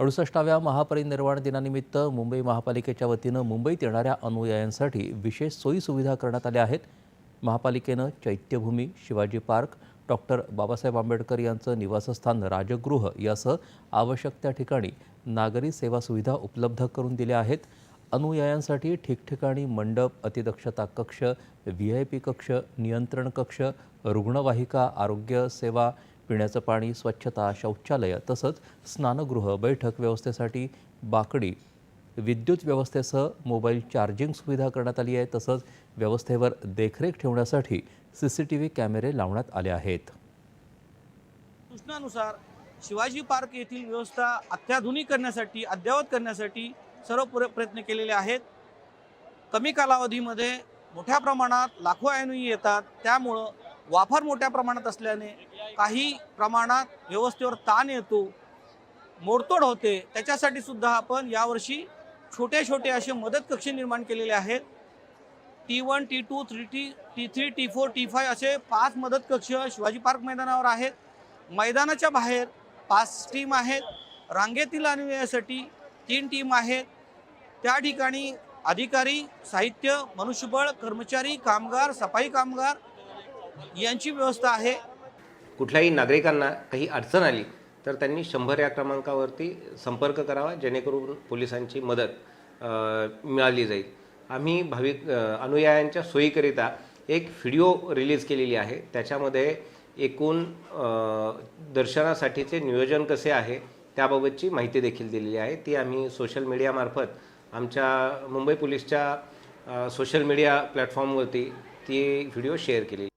अडुसष्टाव्या महापरिनिर्वाण दिनानिमित्त मुंबई महापालिकेच्या वतीनं मुंबईत येणाऱ्या अनुयायांसाठी विशेष सोयीसुविधा करण्यात आल्या आहेत. महापालिकेनं चैत्यभूमी शिवाजी पार्क डॉक्टर बाबासाहेब आंबेडकर यांचं निवासस्थान राजगृह यासह आवश्यक त्या ठिकाणी नागरी सेवा सुविधा उपलब्ध करून दिल्या आहेत. अनुयायांसाठी ठिकठिकाणी मंडप अतिदक्षता कक्ष व्ही आय पी कक्ष नियंत्रण कक्ष रुग्णवाहिका आरोग्य सेवा पिण्याचं पाणी स्वच्छता शौचालय तसंच स्नानगृह बैठक व्यवस्थेसाठी बाकडी विद्युत व्यवस्थेसह मोबाईल चार्जिंग सुविधा करण्यात आली आहे. तसंच व्यवस्थेवर देखरेख ठेवण्यासाठी सी सी टी व्ही कॅमेरे लावण्यात आले आहेत. सूचनानुसार शिवाजी पार्क येथील व्यवस्था अत्याधुनिक करण्यासाठी अद्ययावत करण्यासाठी सर्व पुरे प्रयत्न केलेले आहेत. कमी कालावधीमध्ये मोठ्या प्रमाणात लाखो अनुयायी येतात. त्यामुळं वापर मोठ्या प्रमाणात असल्याने काही प्रमाणात व्यवस्थेवर ताण येतो मोडतोड होते त्याच्यासाठी सुद्धा आपण यावर्षी छोटे छोटे असे मदत कक्ष निर्माण केलेले आहेत. T one T two three T T three T four T five असे पाच मदत कक्ष शिवाजी पार्क मैदानावर आहेत. मैदानाच्या बाहेर पाच टीम आहेत. रांगेतील अनुयायासाठी तीन टीम आहेत. त्या ठिकाणी अधिकारी साहित्य मनुष्यबळ कर्मचारी कामगार सफाई कामगार यांची व्यवस्था आहे. कुठल्याही नागरिकांना काही अडचण आली तर त्यांनी शंभर या क्रमांकावरती संपर्क करावा जेणेकरून पोलिसांची मदत मिळाली जाईल. आम्ही भाविक अनुयायांच्या सोयीकरिता एक व्हिडिओ रिलीज केलेली आहे. त्याच्यामध्ये एकूण दर्शनासाठीचे नियोजन कसे आहे त्याबाबतची माहिती देखील दिलेली आहे. ती आम्ही सोशल मीडियामार्फत आमच्या मुंबई पोलीसच्या सोशल मीडिया प्लॅटफॉर्मवरती ती व्हिडिओ शेअर केली